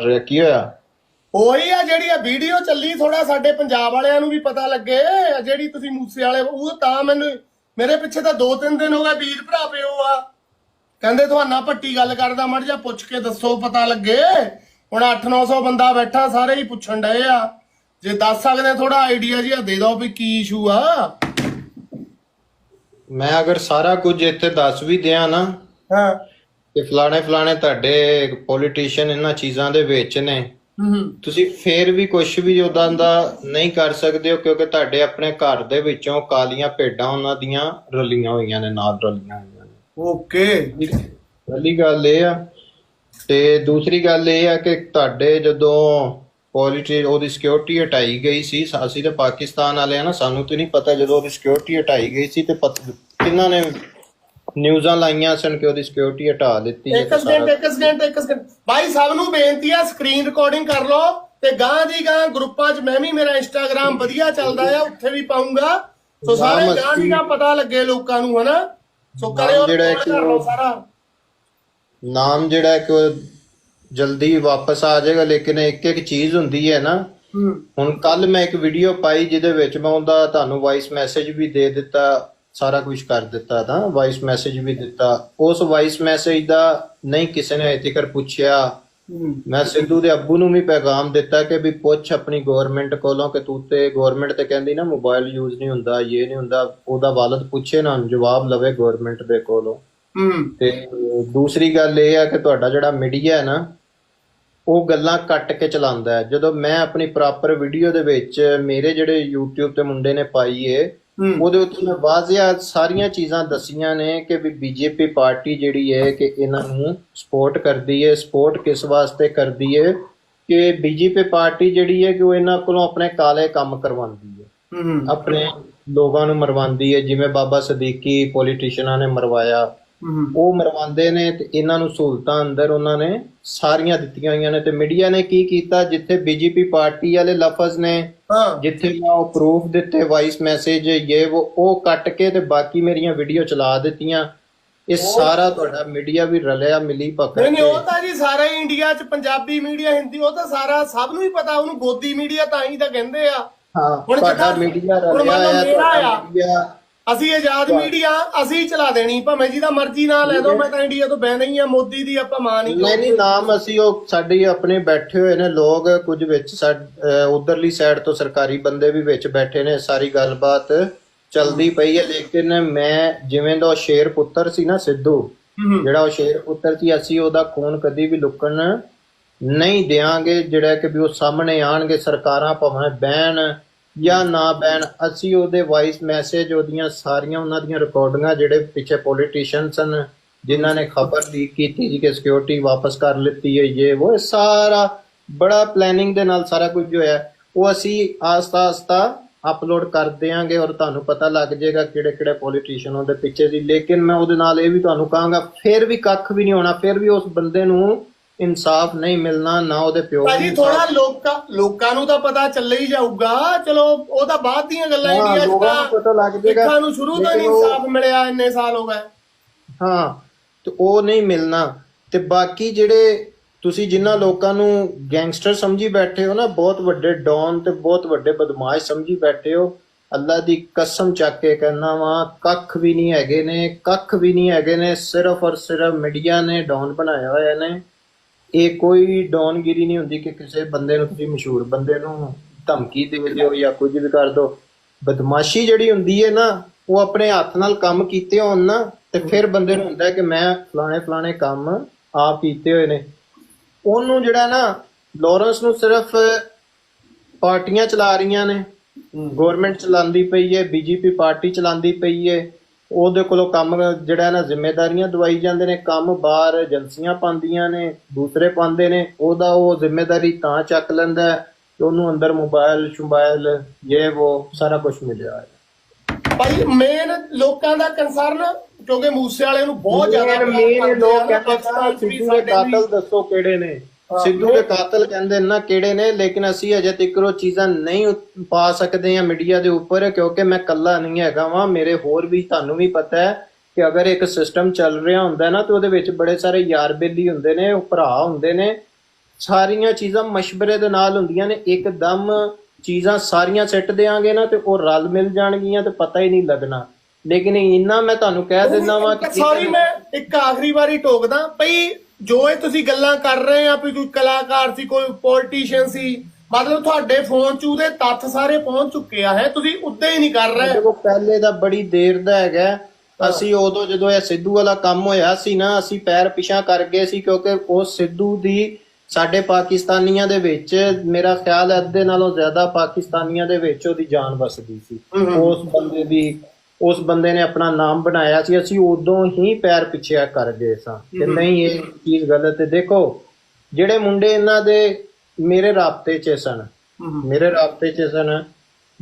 ਰਿਹਾ ਕੀ ਹੋਇਆ? ਉਹੀ ਆ ਜਿਹੜੀ ਆ ਵੀਡੀਓ ਚੱਲੀ ਥੋੜਾ ਸਾਡੇ ਪੰਜਾਬ ਵਾਲਿਆਂ ਨੂੰ ਵੀ ਪਤਾ ਲੱਗੇ ਜਿਹੜੀ ਤੁਸੀਂ ਮੂਸੇ ਵਾਲੇ ਉਹ ਤਾਂ ਮੈਨੂੰ ਮੇਰੇ ਪਿੱਛੇ ਤਾਂ ਦੋ ਤਿੰਨ ਦਿਨ ਹੋ ਗਏ ਵੀਰ ਭਰਾ ਪਿਓ ਆ। ਕਹਿੰਦੇ ਤੁਹਾਨਾ ਭੱਟੀ ਗੱਲ ਕਰਦਾ ਮੜ ਜਾ ਪੁੱਛ ਕੇ ਦੱਸੋ ਪਤਾ ਲੱਗੇ। ਹੁਣ 8-900 ਬੰਦਾ ਬੈਠਾ ਸਾਰੇ ਹੀ ਪੁੱਛਣ ਡਏ ਆ। ਜੇ ਦੱਸ ਸਕਦੇ ਥੋੜਾ ਆਈਡੀਆ ਜਿਹਾ ਦੇ ਦਿਓ ਵੀ ਕੀ ਇਸ਼ੂ ਆ। ਮੈਂ ਅਗਰ ਸਾਰਾ ਕੁਝ ਇੱਥੇ ਦੱਸ ਵੀ ਦਿਆਂ ਨਾ ਹਾਂ। ਕਿ ਫਲਾਣੇ ਫਲਾਣੇ ਤੁਹਾਡੇ ਪੋਲੀਟੀਸ਼ੀਅਨ ਇਹਨਾਂ ਚੀਜ਼ਾਂ ਦੇ ਵਿੱਚ ਨੇ। ਤੁਸੀਂ ਫੇਰ ਵੀ ਕੁਝ ਵੀ ਉਦਾਂ ਦਾ ਨਹੀਂ ਕਰ ਸਕਦੇ ਹੋ ਕਿਉਂਕਿ ਤੁਹਾਡੇ ਆਪਣੇ ਘਰ ਦੇ ਵਿੱਚੋਂ ਕਾਲੀਆਂ ਭੇਡਾਂ ਉਹਨਾਂ ਦੀਆਂ ਰਲੀਆਂ ਹੋਈਆਂ ਨੇ ਨਾਲ ਰਲੀਆਂ ਹੋਈਆਂ ਨੇ। ਓਕੇ। ਪਹਿਲੀ ਗੱਲ ਇਹ ਆ ਤੇ ਦੂਸਰੀ ਗੱਲ ਇਹ ਆ ਕਿ ਤੁਹਾਡੇ ਜਦੋਂ ਪੋਲਿਟੀ ਉਹਦੀ ਸਿਕਿਉਰਿਟੀ ਹਟਾਈ ਗਈ ਸੀ ਅਸੀਂ ਤਾਂ ਪਾਕਿਸਤਾਨ ਵਾਲੇ ਆ ਨਾ ਸਾਨੂੰ ਤੇ ਨਹੀਂ ਪਤਾ ਜਦੋਂ ਉਹਦੀ ਸਿਕਿਉਰਿਟੀ ਹਟਾਈ ਗਈ ਸੀ ਤੇ ਕਿਹਨਾਂ ਨੇ ਨਿਊਜ਼ਾਂ ਲਾਈਆਂ ਸਨ ਕਿ ਉਹਦੀ ਸਿਕਿਉਰਿਟੀ ਹਟਾ ਦਿੱਤੀ ਇੱਕ ਸਕਿੰਟ ਇੱਕ ਸਕਿੰਟ ਇੱਕ ਸਕਿੰਟ ਭਾਈ ਸਭ ਨੂੰ ਬੇਨਤੀ ਆ ਸਕਰੀਨ ਰਿਕਾਰਡਿੰਗ ਕਰ ਲਓ ਤੇ ਗਾਂ ਦੀ ਗਾਂ ਗਰੁੱਪਾਂ 'ਚ ਮੈਂ ਵੀ ਮੇਰਾ ਇੰਸਟਾਗ੍ਰam ਵਧੀਆ ਚੱਲਦਾ ਆ ਉੱਥੇ ਵੀ ਪਾਉਂਗਾ। ਸੋ ਸਾਰੇ ਗਾਂ ਦੀ ਗਾਂ ਪਤਾ ਲੱਗੇ ਲੋਕਾਂ ਨੂੰ ਹਨਾ? ਸੋ ਕਰਿਓ ਜਿਹੜਾ ਕਰ ਲਓ ਸਾਰਾ। ਨਾਮ ਜਿਹੜਾ ਹੈ ਕਿ ਜਲਦੀ ਵਾਪਸ ਆ ਜਾਏਗਾ ਲੇਕਿਨ ਇੱਕ ਇੱਕ ਚੀਜ਼ ਹੁੰਦੀ ਹੈ ਨਾ। ਹੁਣ ਕੱਲ ਮੈਂ ਇੱਕ ਵੀਡੀਓ ਪਾਈ ਜਿਹਦੇ ਵਿੱਚ ਮੈਂ ਉਹਦਾ ਤੁਹਾਨੂੰ ਵਾਇਸ ਮੈਸੇਜ ਵੀ ਦੇ ਦਿੱਤਾ। ਸਾਰਾ ਕੁਝ ਕਰ ਦਿੱਤਾ ਤਾਂ ਵਾਇਸ ਮੈਸੇਜ ਵੀ ਦਿੱਤਾ। ਉਸ ਵਾਇਸ ਮੈਸੇਜ ਦਾ ਨਹੀਂ ਕਿਸੇ ਨੇ ਅਜੇ ਤੱਕ ਪੁੱਛਿਆ। ਮੈਂ ਸਿੱਧੂ ਦੇ ਅੱਬੂ ਨੂੰ ਵੀ ਪੈਗਾਮ ਦਿੱਤਾ ਕਿ ਵੀ ਪੁੱਛ ਆਪਣੀ ਗਵਰਨਮੈਂਟ ਕੋਲੋਂ ਕਿ ਤੂੰ ਤੇ ਗਵਰਨਮੈਂਟ ਤੇ ਕਹਿੰਦੀ ਨਾ ਮੋਬਾਈਲ ਯੂਜ਼ ਨਹੀਂ ਹੁੰਦਾ ਇਹ ਨਹੀਂ ਹੁੰਦਾ ਉਹਦਾ ਵਾਲਦ ਪੁੱਛੇ ਨਾ ਜਵਾਬ ਲਵੇ ਗਵਰਨਮੈਂਟ ਦੇ ਕੋਲੋਂ। ਤੇ ਦੂਸਰੀ ਗੱਲ ਇਹ ਆ ਕਿ ਤੁਹਾਡਾ ਜਿਹੜਾ ਮੀਡੀਆ ਹੈ ਨਾ ਉਹ ਗੱਲਾਂ ਕੱਟ ਕੇ ਚਲਾਉਂਦਾ ਹੈ। ਜਦੋਂ ਮੈਂ ਆਪਣੀ ਪ੍ਰੋਪਰ ਵੀਡੀਓ ਦੇ ਵਿੱਚ ਮੇਰੇ ਜਿਹੜੇ YouTube ਤੇ ਮੁੰਡੇ ਨੇ ਪਾਈ ਏ ਉਹਦੇ ਉੱਤੇ ਮੈਂ ਵਾਜ਼ਿਆ ਸਾਰੀਆਂ ਚੀਜ਼ਾਂ ਦਸੀਆਂ ਨੇ ਕਿ ਵੀ ਬੀਜੇਪੀ ਪਾਰਟੀ ਜਿਹੜੀ ਹੈ ਕਿ ਇਹਨਾਂ ਨੂੰ ਸਪੋਰਟ ਕਰਦੀ ਹੈ ਸਪੋਰਟ ਕਿਸ ਵਾਸਤੇ ਕਰਦੀ ਹੈ ਕਿ ਬੀਜੇਪੀ ਪਾਰਟੀ ਜਿਹੜੀ ਹੈ ਕਿ ਉਹ ਇਹਨਾਂ ਕੋਲੋਂ ਆਪਣੇ ਕਾਲੇ ਕੰਮ ਕਰਵਾਉਂਦੀ ਹੈ। ਆਪਣੇ ਲੋਕਾਂ ਨੂੰ ਮਰਵਾਉਂਦੀ ਹੈ ਜਿਵੇਂ ਬਾਬਾ ਸਦੀਕੀ ਪੋਲੀਟੀਸ਼ੀਅਨਾਂ ਨੇ ਮਰਵਾਇਆ। ਉਹ ਮਰਵਾਉਂਦੇ ਨੇ ਤੇ ਇਹਨਾਂ ਨੂੰ ਸਹੂਲਤਾਂ ਅੰਦਰ ਉਹਨਾਂ ਨੇ ਸਾਰੀਆਂ ਦਿੱਤੀਆਂ ਹੋਈਆਂ ਨੇ ਤੇ ਮੀਡੀਆ ਨੇ ਕੀ ਕੀਤਾ? ਜਿੱਥੇ ਬੀਜੇਪੀ ਪਾਰਟੀ ਵਾਲੇ ਲਫ਼ਜ਼ ਨੇ ਜਿੱਥੇ ਮੈਂ ਉਹ ਪ੍ਰੂਫ ਦਿੱਤੇ ਵਾਇਸ ਮੈਸੇਜ ਇਹ ਉਹ ਉਹ ਕੱਟ ਕੇ ਤੇ ਬਾਕੀ ਮੇਰੀਆਂ ਵੀਡੀਓ ਚਲਾ ਦਿੱਤੀਆਂ। ਇਹ ਸਾਰਾ ਤੁਹਾਡਾ ਮੀਡੀਆ ਵੀ ਰਲਿਆ ਮਿਲੀ ਭਗਤ ਨਹੀਂ ਉਹ ਤਾਂ ਜੀ ਸਾਰਾ ਇੰਡੀਆ 'ਚ ਪੰਜਾਬੀ ਮੀਡੀਆ ਹਿੰਦੀ ਉਹ ਤਾਂ ਸਾਰਾ ਸਭ ਨੂੰ ਹੀ ਪਤਾ ਉਹਨੂੰ ਗੋਦੀ ਮੀਡੀਆ ਤਾਂ ਹੀ ਤਾਂ ਕਹਿੰਦੇ ਆ। ਹਾਂ ਹੁਣ ਤੁਹਾਡਾ ਮੀਡੀਆ ਰਲਿਆ ਤੁਹਾਡਾ ਆ। ਮੀਡੀਆ ਅਸੀਂ ਆਜ਼ਾਦ ਮੀਡੀਆ ਅਸੀਂ ਚਲਾ ਦੇਣੀ ਭਾਵੇਂ ਜਿਹਦਾ ਮਰਜ਼ੀ ਨਾਂ ਲੈ ਦੋ ਮੈਂ ਤਾਂ ਇੰਡੀਆ ਤੋਂ ਬੈ ਨਹੀਂ ਆ ਮੋਦੀ ਦੀ ਆਪਾਂ ਮਾਂ ਨਹੀਂ ਨਹੀਂ ਨਹੀਂ ਨਾਮ ਅਸੀਂ ਉਹ ਸਾਡੇ ਆਪਣੇ ਬੈਠੇ ਹੋਏ ਨੇ ਲੋਕ ਕੁਝ ਵਿੱਚ ਉਧਰਲੀ ਸਾਈਡ ਤੋਂ ਸਰਕਾਰੀ ਬੰਦੇ ਵੀ ਵਿੱਚ ਬੈਠੇ ਨੇ ਸਾਰੀ ਗੱਲਬਾਤ ਚਲਦੀ ਪਈ ਹੈ। ਲੇਕਿਨ ਮੈਂ ਜਿਵੇਂ ਦਾ ਉਹ ਸ਼ੇਰ ਪੁੱਤਰ ਸੀ ਨਾ ਸਿੱਧੂ ਜਿਹੜਾ ਉਹ ਸ਼ੇਰ ਪੁੱਤਰ ਸੀ ਅਸੀਂ ਉਹਦਾ ਖੂਨ ਕਦੀ ਵੀ ਲੁਕਣ ਨਹੀਂ ਦੇਾਂਗੇ ਜਿਹੜਾ ਕਿ ਵੀ ਉਹ ਸਾਹਮਣੇ ਆਣਗੇ ਸਰਕਾਰਾਂ ਭਾਵੇਂ ਬਹਿਣ ਜਾਂ ਨਾ ਬਹਿਣ ਅਸੀਂ ਉਹਦੇ ਵਾਇਸ ਮੈਸੇਜ ਉਹਦੀਆਂ ਸਾਰੀਆਂ ਉਹਨਾਂ ਦੀਆਂ ਰਿਕਾਰਡਿੰਗਾਂ ਜਿਹੜੇ ਪਿੱਛੇ ਪੋਲੀਟੀਸ਼ੀਅਨ ਸਨ ਜਿਨ੍ਹਾਂ ਨੇ ਖਬਰ ਲੀਕ ਕੀਤੀ ਜੀ ਕਿ ਸਿਕਿਉਰਿਟੀ ਵਾਪਸ ਕਰ ਲਿੱਤੀ ਹੈ ਇਹ ਉਹ ਸਾਰਾ ਬੜਾ ਪਲੈਨਿੰਗ ਦੇ ਨਾਲ ਸਾਰਾ ਕੁਝ ਜੋ ਹੈ। ਉਹ ਅਸੀਂ ਆਸਤਾ ਆਸਤਾ ਅਪਲੋਡ ਕਰ ਦਿਆਂਗੇ ਔਰ ਤੁਹਾਨੂੰ ਪਤਾ ਲੱਗ ਜਾਏਗਾ ਕਿਹੜੇ ਕਿਹੜੇ ਪੋਲੀਟੀਸ਼ੀਅਨ ਉਹਦੇ ਪਿੱਛੇ ਸੀ। ਲੇਕਿਨ ਮੈਂ ਉਹਦੇ ਨਾਲ ਇਹ ਵੀ ਤੁਹਾਨੂੰ ਕਹਾਂਗਾ, ਫਿਰ ਵੀ ਕੱਖ ਵੀ ਨਹੀਂ ਹੋਣਾ, ਫਿਰ ਵੀ ਉਸ ਬੰਦੇ ਨੂੰ ਇਨਸਾਫ ਨਹੀਂ ਮਿਲਣਾ ਨਾ ਉਹਦੇ ਪਿਓ ਨੂੰ ਭਾਜੀ ਥੋੜਾ ਲੋਕਾਂ ਲੋਕਾਂ ਨੂੰ ਤਾਂ ਪਤਾ ਚੱਲੇ ਹੀ ਜਾਊਗਾ। ਚਲੋ ਉਹ ਤਾਂ ਬਾਅਦ ਦੀਆਂ ਗੱਲਾਂ ਹਾਂ, ਇੰਡੀਆ ਲੋਕਾਂ ਨੂੰ ਪਤਾ ਲੱਗ ਜਾਏਗਾ। ਸਿੱਖਾਂ ਨੂੰ ਸ਼ੁਰੂ ਤੋਂ ਹੀ ਲੇਕਿਨ ਨਹੀਂ ਉਹ- ਇਨਸਾਫ ਮਿਲਿਆ ਇੰਨੇ ਸਾਲ ਹੋ ਗਏ। ਹਾਂ ਤੇ ਉਹ ਨਹੀਂ ਮਿਲਣਾ। ਤੇ ਬਾਕੀ ਜਿਹੜੇ ਤੁਸੀਂ ਜਿਨ੍ਹਾਂ ਲੋਕਾਂ ਨੂੰ ਗੈਂਗਸਟਰ ਸਮਝੀ ਬੈਠੇ ਹੋ ਨਾ ਬਹੁਤ ਵੱਡੇ ਡੌਨ ਤੇ ਬਹੁਤ ਵੱਡੇ ਬਦਮਾਸ਼ ਸਮਝੀ ਬੈਠੇ ਹੋ ਅੱਲਾ ਦੀ ਕਸਮ ਚੱਕ ਕੇ ਕਹਿਣਾ ਵਾ ਕੱਖ ਵੀ ਨਹੀਂ ਹੈਗੇ ਨੇ ਕੱਖ ਵੀ ਨਹੀਂ ਹੈਗੇ ਨੇ ਸਿਰਫ ਔਰ ਸਿਰਫ ਮੀਡੀਆ ਨੇ ਡੌਨ ਬਣਾਇਆ ਹੋਇਆ ਨੇ। ਇਹ ਕੋਈ ਡੌਨਗਿਰੀ ਨਹੀਂ ਹੁੰਦੀ ਕਿ ਕਿਸੇ ਬੰਦੇ ਨੂੰ ਤੁਸੀਂ ਮਸ਼ਹੂਰ ਬੰਦੇ ਨੂੰ ਧਮਕੀ ਦੇ ਦਿਓ ਜਾਂ ਕੁਝ ਵੀ ਕਰ ਦਿਓ ਬਦਮਾਸ਼ੀ ਜਿਹੜੀ ਹੁੰਦੀ ਹੈ ਨਾ ਉਹ ਆਪਣੇ ਹੱਥ ਨਾਲ ਕੰਮ ਕੀਤੇ ਹੋਣ ਨਾ ਤੇ ਫਿਰ ਬੰਦੇ ਨੂੰ ਹੁੰਦਾ ਕਿ ਮੈਂ ਫਲਾਣੇ ਫਲਾਣੇ ਕੰਮ ਆਪ ਕੀਤੇ ਹੋਏ ਨੇ। ਉਹਨੂੰ ਜਿਹੜਾ ਨਾ ਲਾਰੈਂਸ ਨੂੰ ਸਿਰਫ ਪਾਰਟੀਆਂ ਚਲਾ ਰਹੀਆਂ ਨੇ। ਗਵਰਨਮੈਂਟ ਚਲਾਉਂਦੀ ਪਈ ਹੈ ਬੀਜੇਪੀ ਪਾਰਟੀ ਚਲਾਉਂਦੀ ਪਈ ਹੈ। ਉਹਦੇ ਕੋਲੋਂ ਕੰਮ ਜਿਹੜਾ ਨਾ ਜ਼ਿੰਮੇਵਾਰੀਆਂ ਦਵਾਈ ਜਾਂਦੇ ਨੇ ਕੰਮ ਬਾਹਰ ਏਜੰਸੀਆਂ ਪਾਉਂਦੀਆਂ ਨੇ ਦੂਸਰੇ ਪਾਉਂਦੇ ਨੇ ਉਹਦਾ ਉਹ ਜ਼ਿੰਮੇਵਾਰੀ ਤਾਂ ਚੱਕ ਲੈਂਦਾ ਕਿ ਉਹਨੂੰ ਅੰਦਰ ਮੋਬਾਈਲ ਸ਼ੁਬਾਈਲ ਇਹ ਉਹ ਸਾਰਾ ਕੁਝ ਮਿਲਿਆ ਹੈ ਭਾਈ ਮੇਨ ਲੋਕਾਂ ਦਾ ਕੰਸਰਨ ਕਿਉਂਕਿ ਮੂਸੇ ਵਾਲੇ ਨੂੰ ਬਹੁਤ ਜ਼ਿਆਦਾ ਮੇਨ ਲੋਕ ਕਹਿੰਦੇ ਪਾਕਿਸਤਾਨ ਸਿੱਧੂ ਦੇ। ਕਾਤਲ ਦੱਸੋ ਕਿਹੜੇ ਨੇ ਸਿੱਧੂ ਦੇ ਕਾਤਲ ਕਹਿੰਦੇ ਨੇ ਕਿਹੜੇ ਨੇ ਲੇਕਿਨ ਅਸੀਂ ਅਜੇ ਤੱਕ ਉਹ ਚੀਜ਼ਾਂ ਨਹੀਂ ਪਾ ਸਕਦੇ ਆ ਮੀਡੀਆ ਦੇ ਉੱਪਰ ਕਿਉਂਕਿ ਮੈਂ ਕੱਲਾ ਨਹੀਂ ਹੈਗਾ ਵਾਂ ਮੇਰੇ ਹੋਰ ਵੀ ਤੁਹਾਨੂੰ ਵੀ ਪਤਾ ਹੈ ਕਿ ਅਗਰ ਇੱਕ ਸਿਸਟਮ ਚੱਲ ਰਿਹਾ ਹੁੰਦਾ ਨਾ ਤੇ ਉਹਦੇ ਵਿੱਚ ਬੜੇ ਸਾਰੇ ਯਾਰ ਬੇਲੀ ਹੁੰਦੇ ਨੇ ਉਹ ਭਰਾ ਹੁੰਦੇ ਨੇ। ਸਾਰੀਆਂ ਚੀਜ਼ਾਂ ਮਸ਼ਵਰੇ ਦੇ ਨਾਲ ਹੁੰਦੀਆਂ ਨੇ ਇੱਕਦਮ ਚੀਜ਼ਾਂ ਸਾਰੀਆਂ ਸਿੱਟ ਦੇਾਂਗੇ ਨਾ ਤੇ ਉਹ ਰਲ ਮਿਲ ਜਾਣਗੀਆਂ ਤੇ ਪਤਾ ਹੀ ਨਹੀਂ ਲੱਗਣਾ। ਲੇਕਿਨ ਇੰਨਾ ਮੈਂ ਤੁਹਾਨੂੰ ਕਹਿ ਦਿੰਦਾ ਵਾਂ ਕਿ ਸੌਰੀ ਮੈਂ ਇੱਕ ਆਖਰੀ ਵਾਰੀ ਟੋਕਦਾ ਭਈ ਜੋ ਇਹ ਤੁਸੀਂ ਗੱਲਾਂ ਕਰ ਰਹੇ ਆ ਵੀ ਕੋਈ ਕਲਾਕਾਰ ਸੀ ਕੋਈ ਪੋਲੀਟੀਸ਼ੀਅਨ ਸੀ ਮਤਲਬ ਤੁਹਾਡੇ ਫੋਨ 'ਚ ਉਹਦੇ ਤੱਥ ਸਾਰੇ ਪਹੁੰਚ ਚੁੱਕੇ ਆ ਹੈ? ਤੁਸੀਂ ਉੱਤੇ ਹੀ ਨਹੀਂ ਕਰ ਰਹੇ। ਦੇਖੋ ਪਹਿਲੇ ਦਾ ਬੜੀ ਦੇਰ ਦਾ ਹੈਗਾ। ਅਸੀਂ ਉਦੋਂ ਜਦੋਂ ਇਹ ਸਿੱਧੂ ਵਾਲਾ ਕੰਮ ਹੋਇਆ ਸੀ ਨਾ ਅਸੀਂ ਪੈਰ ਪਿਛਾਂ ਕਰ ਗਏ ਸੀ ਕਿਉਂਕਿ ਉਹ ਸਿੱਧੂ ਦੀ ਸਾਡੇ ਪਾਕਿਸਤਾਨੀਆਂ ਦੇ ਵਿੱਚ ਮੇਰਾ ਖਿਆਲ ਹੈ ਅੱਧੇ ਨਾਲੋਂ ਜ਼ਿਆਦਾ ਪਾਕਿਸਤਾਨੀਆਂ ਦੇ ਵਿੱਚ ਉਹਦੀ ਜਾਨ ਵਸਦੀ ਸੀ। ਉਸ ਬੰਦੇ ਦੀ ਉਸ ਬੰਦੇ ਨੇ ਆਪਣਾ ਨਾਮ ਬਣਾਇਆ ਸੀ ਅਸੀਂ ਉਦੋਂ ਹੀ ਪੈਰ ਪਿੱਛੇ ਕਰ ਗਏ ਸਾਂ। ਕਿ ਨਹੀਂ ਇਹ ਚੀਜ਼ ਗਲਤ ਹੈ। ਦੇਖੋ ਜਿਹੜੇ ਮੁੰਡੇ ਇਹਨਾਂ ਦੇ ਮੇਰੇ ਰਾਬਤੇ 'ਚ ਸਨ ਮੇਰੇ ਰਾਬਤੇ 'ਚ ਸਨ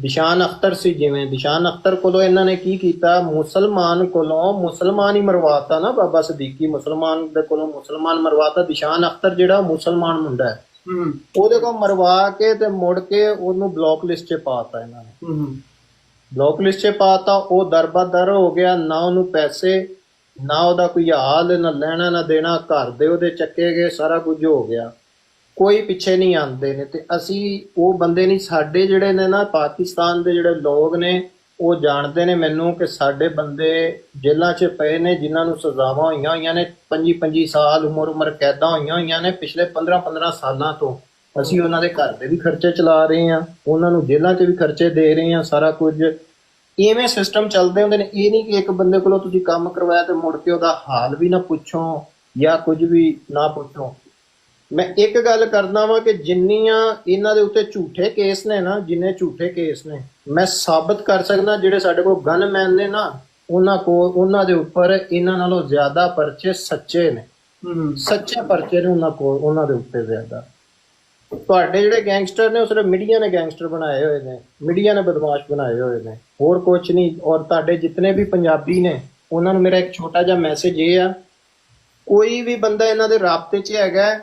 ਦਿਸ਼ਾਨ ਅਖਤਰ ਸੀ ਜਿਵੇਂ। ਦਿਸ਼ਾਨ ਅਖਤਰ ਕੋਲੋਂ ਇਹਨਾਂ ਨੇ ਕੀ ਕੀਤਾ? ਮੁਸਲਮਾਨ ਕੋਲੋਂ ਮੁਸਲਮਾਨ ਹੀ ਮਰਵਾਤਾ ਨਾ ਬਾਬਾ ਸਦੀਕੀ। ਮੁਸਲਮਾਨ ਦੇ ਕੋਲੋਂ ਮੁਸਲਮਾਨ ਮਰਵਾਤਾ। ਦਿਸ਼ਾਨ ਅਖਤਰ ਜਿਹੜਾ ਮੁਸਲਮਾਨ ਮੁੰਡਾ ਹੈ ਹੂੰ। ਉਹਦੇ ਕੋਲ ਮਰਵਾ ਕੇ ਤੇ ਮੁੜ ਕੇ ਉਹਨੂੰ ਬਲੌਕ ਲਿਸਟ 'ਚ ਪਾਤਾ ਇਹਨਾਂ ਨੇ। ਹੂੰ ਬਲੌਕ ਲਿਸਟ 'ਚ ਪਾਤਾ ਉਹ ਦਰਬਦਰ ਹੋ ਗਿਆ, ਨਾ ਉਹਨੂੰ ਪੈਸੇ, ਨਾ ਉਹਦਾ ਕੋਈ ਹਾਲ, ਨਾ ਲੈਣਾ, ਨਾ ਦੇਣਾ, ਘਰ ਦੇ ਉਹਦੇ ਚੱਕੇ ਗਏ, ਸਾਰਾ ਕੁਝ ਹੋ ਗਿਆ। ਕੋਈ ਪਿੱਛੇ ਨਹੀਂ ਆਉਂਦੇ ਨੇ ਤੇ ਅਸੀਂ ਉਹ ਬੰਦੇ ਨਹੀਂ, ਸਾਡੇ ਜਿਹੜੇ ਨੇ ਨਾ ਪਾਕਿਸਤਾਨ ਦੇ ਜਿਹੜੇ ਲੋਕ ਨੇ, ਉਹ ਜਾਣਦੇ ਨੇ ਮੈਨੂੰ ਕਿ ਸਾਡੇ ਬੰਦੇ ਜੇਲ੍ਹਾਂ 'ਚ ਪਏ ਨੇ, ਜਿਨ੍ਹਾਂ ਨੂੰ ਸਜ਼ਾਵਾਂ ਹੋਈਆਂ ਹੋਈਆਂ ਨੇ 25 25 ਸਾਲ ਉਮਰ ਉਮਰ ਕੈਦਾਂ ਹੋਈਆਂ ਹੋਈਆਂ ਨੇ, ਪਿਛਲੇ 15 15 ਸਾਲਾਂ ਤੋਂ। ਅਸੀਂ ਉਹਨਾਂ ਦੇ ਘਰ ਦੇ ਵੀ ਖਰਚੇ ਚਲਾ ਰਹੇ ਹਾਂ ਉਹਨਾਂ ਨੂੰ ਜੇਲ੍ਹਾਂ 'ਚ ਵੀ ਖਰਚੇ ਦੇ ਰਹੇ ਹਾਂ ਸਾਰਾ ਕੁਝ। ਇਵੇਂ ਸਿਸਟਮ ਚੱਲਦੇ ਹੁੰਦੇ ਨੇ ਇਹ ਨਹੀਂ ਕਿ ਇੱਕ ਬੰਦੇ ਕੋਲੋਂ ਤੁਸੀਂ ਕੰਮ ਕਰਵਾਇਆ ਤੇ ਮੁੜ ਕੇ ਉਹਦਾ ਹਾਲ ਵੀ ਨਾ ਪੁੱਛੋ ਜਾਂ ਕੁਝ ਵੀ ਨਾ ਪੁੱਛੋ। ਮੈਂ ਇੱਕ ਗੱਲ ਕਰਦਾ ਵਾਂ ਕਿ ਜਿੰਨੀਆਂ ਇਹਨਾਂ ਦੇ ਉੱਤੇ ਝੂਠੇ ਕੇਸ ਨੇ ਨਾ ਜਿੰਨੇ ਝੂਠੇ ਕੇਸ ਨੇ ਮੈਂ ਸਾਬਤ ਕਰ ਸਕਦਾ ਜਿਹੜੇ ਸਾਡੇ ਕੋਲ ਗਨਮੈਨ ਨੇ ਨਾ ਉਹਨਾਂ ਕੋਲ ਉਹਨਾਂ ਦੇ ਉੱਪਰ ਇਹਨਾਂ ਨਾਲੋਂ ਜ਼ਿਆਦਾ ਪਰਚੇ ਸੱਚੇ ਨੇ। ਸੱਚੇ ਪਰਚੇ ਨੇ ਉਹਨਾਂ ਕੋਲ ਉਹਨਾਂ ਦੇ ਉੱਤੇ ਜ਼ਿਆਦਾ। ਤੁਹਾਡੇ ਜਿਹੜੇ ਗੈਂਗਸਟਰ ਨੇ, ਉਹ ਸਿਰਫ ਮੀਡੀਆ ਨੇ ਗੈਂਗਸਟਰ ਬਣਾਏ ਹੋਏ ਨੇ, ਮੀਡੀਆ ਨੇ ਬਦਮਾਸ਼ ਬਣਾਏ ਹੋਏ ਨੇ। ਹੋਰ ਕੁਝ ਨਹੀਂ, ਔਰ ਤੁਹਾਡੇ ਜਿੰਨੇ ਵੀ ਪੰਜਾਬੀ ਨੇ, ਉਹਨਾਂ ਨੂੰ ਮੇਰਾ ਇੱਕ ਛੋਟਾ ਜਿਹਾ ਮੈਸੇਜ ਇਹ ਆ, ਕੋਈ ਵੀ ਬੰਦਾ ਇਹਨਾਂ ਦੇ ਰਾਬਤੇ 'ਚ ਹੈਗਾ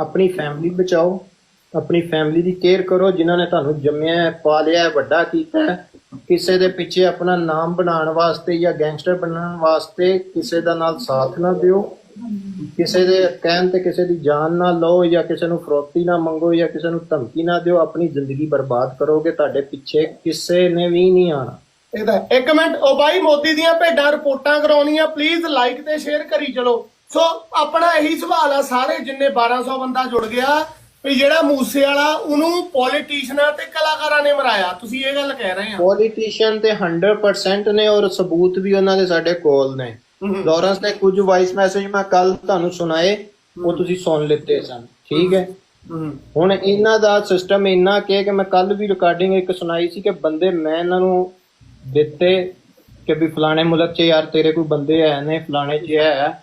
ਆਪਣੀ ਫੈਮਿਲੀ ਬਚਾਓ, ਆਪਣੀ ਫੈਮਿਲੀ ਦੀ ਕੇਅਰ ਕਰੋ, ਜਿਨ੍ਹਾਂ ਨੇ ਤੁਹਾਨੂੰ ਜੰਮਿਆ ਹੈ, ਪਾਲਿਆ ਹੈ, ਵੱਡਾ ਕੀਤਾ ਹੈ, ਕਿਸੇ ਦੇ ਪਿੱਛੇ ਆਪਣਾ ਨਾਮ ਬਣਾਉਣ ਵਾਸਤੇ ਜਾਂ ਗੈਂਗਸਟਰ ਬਣਨ ਵਾਸਤੇ ਕਿਸੇ ਦਾ ਨਾਲ ਸਾਥ ਨਾ ਦਿਓ। ਕਿਸੇ ਦੇ ਕਹਿਣ ਤੇ ਕਿਸੇ ਦੀ ਜਾਨ ਨਾ ਲਓ ਜਾਂ ਕਿਸੇ ਨੂੰ ਫਰੋਤੀ ਨਾ ਮੰਗੋ ਜਾਂ ਕਿਸੇ ਨੂੰ ਧਮਕੀ ਨਾ ਦਿਓ ਆਪਣੀ ਜ਼ਿੰਦਗੀ ਬਰਬਾਦ ਕਰੋਗੇ ਤੁਹਾਡੇ ਪਿੱਛੇ ਕਿਸੇ ਨੇ ਵੀ ਨਹੀਂ ਆਣਾ ਇਹਦਾ ਇੱਕ ਮਿੰਟ ਉਹ ਬਾਈ ਮੋਦੀ ਦੀਆਂ ਭੇਡਾਂ ਰਿਪੋਰਟਾਂ ਕਰਾਉਣੀਆਂ ਪਲੀਜ਼ ਲਾਈਕ ਤੇ ਸ਼ੇਅਰ ਕਰੀ ਚਲੋ। ਸੋ ਆਪਣਾ ਇਹੀ ਸਵਾਲ ਆ ਸਾਰੇ ਜਿੰਨੇ 1200 ਬੰਦਾ ਜੁੜ ਗਿਆ ਵੀ ਜਿਹੜਾ ਮੂਸੇ ਵਾਲਾ ਉਹਨੂੰ ਪੋਲੀਟੀਸ਼ੀਅਨਾਂ ਤੇ ਕਲਾਕਾਰਾਂ ਨੇ ਮਰਾਇਆ। ਤੁਸੀਂ ਇਹ ਗੱਲ ਕਹਿ ਰਹੇ ਆ। ਪੋਲੀਟੀਸ਼ੀਅਨ ਤੇ 100% ਨੇ ਔਰ ਸਬੂਤ ਵੀ ਉਹਨਾਂ ਦੇ ਸਾਡੇ ਕੋਲ ਨੇ। ਲਾਰੈਂਸ ਨੇ ਕੁਝ ਵਾਇਸ ਮੈਸੇਜ ਮੈਂ ਕੱਲ ਤੁਹਾਨੂੰ ਸੁਣਾਏ ਉਹ ਤੁਸੀਂ ਸੁਣ ਲਿੱਤੇ ਸਨ। ਠੀਕ ਹੈ? ਹੁਣ ਇਹਨਾਂ ਦਾ ਸਿਸਟਮ ਇੰਨਾ ਕਿ ਕਿ ਮੈਂ ਕੱਲ ਵੀ ਰਿਕਾਰਡਿੰਗ ਇੱਕ ਸੁਣਾਈ ਸੀ ਕਿ ਬੰਦੇ ਮੈਂ ਇਹਨਾਂ ਨੂੰ ਦਿੱਤੇ ਕਿ ਵੀ ਫਲਾਣੇ ਮੁਲਕ 'ਚ ਯਾਰ ਤੇਰੇ ਕੋਈ ਬੰਦੇ ਹੈ ਨੇ ਫਲਾਣੇ 'ਚ ਹੈ।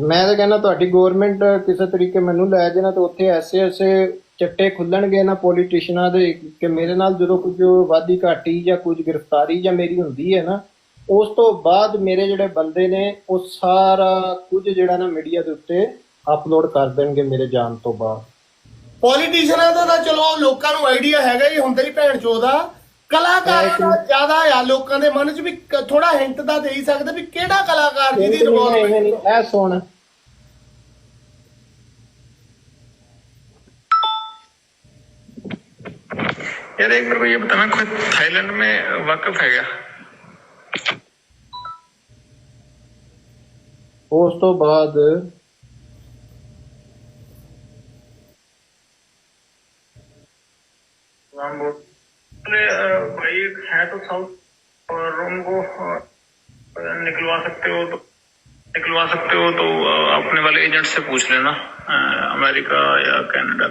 ਮੈਂ ਤਾਂ ਕਹਿੰਦਾ ਤੁਹਾਡੀ ਗਵਰਨਮੈਂਟ ਕਿਸੇ ਤਰੀਕੇ ਮੈਨੂੰ ਲੈ ਜਾਣਾ ਤੇ ਉੱਥੇ ਐਸੇ ਐਸੇ ਚੱਟੇ ਖੁੱਲਣਗੇ ਨਾ ਪੋਲੀਟੀਸ਼ੀਅਨਾਂ ਦੇ ਕਿ ਮੇਰੇ ਨਾਲ ਜਦੋਂ ਕੁਝ ਵਾਦੀ ਘਾਟੀ ਜਾਂ ਕੁਝ ਗ੍ਰਿਫਤਾਰੀ ਜਾਂ ਮੇਰੀ ਹੁੰਦੀ ਹੈ ਨਾ ਉਸ ਤੋਂ ਬਾਅਦ ਮੇਰੇ ਜਿਹੜੇ ਬੰਦੇ ਨੇ ਉਹ ਸਾਰਾ ਕੁਝ ਜਿਹੜਾ ਨਾ ਮੀਡੀਆ ਦੇ ਉੱਤੇ ਅਪਲੋਡ ਕਰ ਦੇਣਗੇ ਮੇਰੇ ਜਾਣ ਤੋਂ ਬਾਅਦ ਪੋਲੀਟੀਸ਼ੀਅਨਾਂ ਦਾ ਤਾਂ ਚਲੋ ਲੋਕਾਂ ਨੂੰ ਆਈਡੀਆ ਹੈਗਾ ਹੀ ਹੁੰਦਾ ਹੀ ਭੈਣ ਚੋਦਾ ਕਲਾਕਾਰਾਂ ਦਾ ਜ਼ਿਆਦਾ ਆ ਲੋਕਾਂ ਦੇ ਮਨ 'ਚ ਵੀ ਥੋੜਾ ਹਿੰਟ ਤਾਂ ਦੇ ਹੀ ਸਕਦੇ ਵੀ ਕਿਹੜਾ ਕਲਾਕਾਰ ਜਿਹਦੀ ਇਹ ਨਹੀਂ ਰਿਵੋਲਵਰ ਇਹ ਸੁਣ यार एक मेरे को ये बताना कोई थाईलैंड में वाकफ है क्या ਉਸ ਤੋਂ ਬਾਅਦ राम बोल अरे अ, भाई है तो साउथ और रूम को अ, निकलवा सकते हो तो निकलवा सकते हो तो अ, अपने वाले एजेंट से पूछ लेना अ, अमेरिका या कनाडा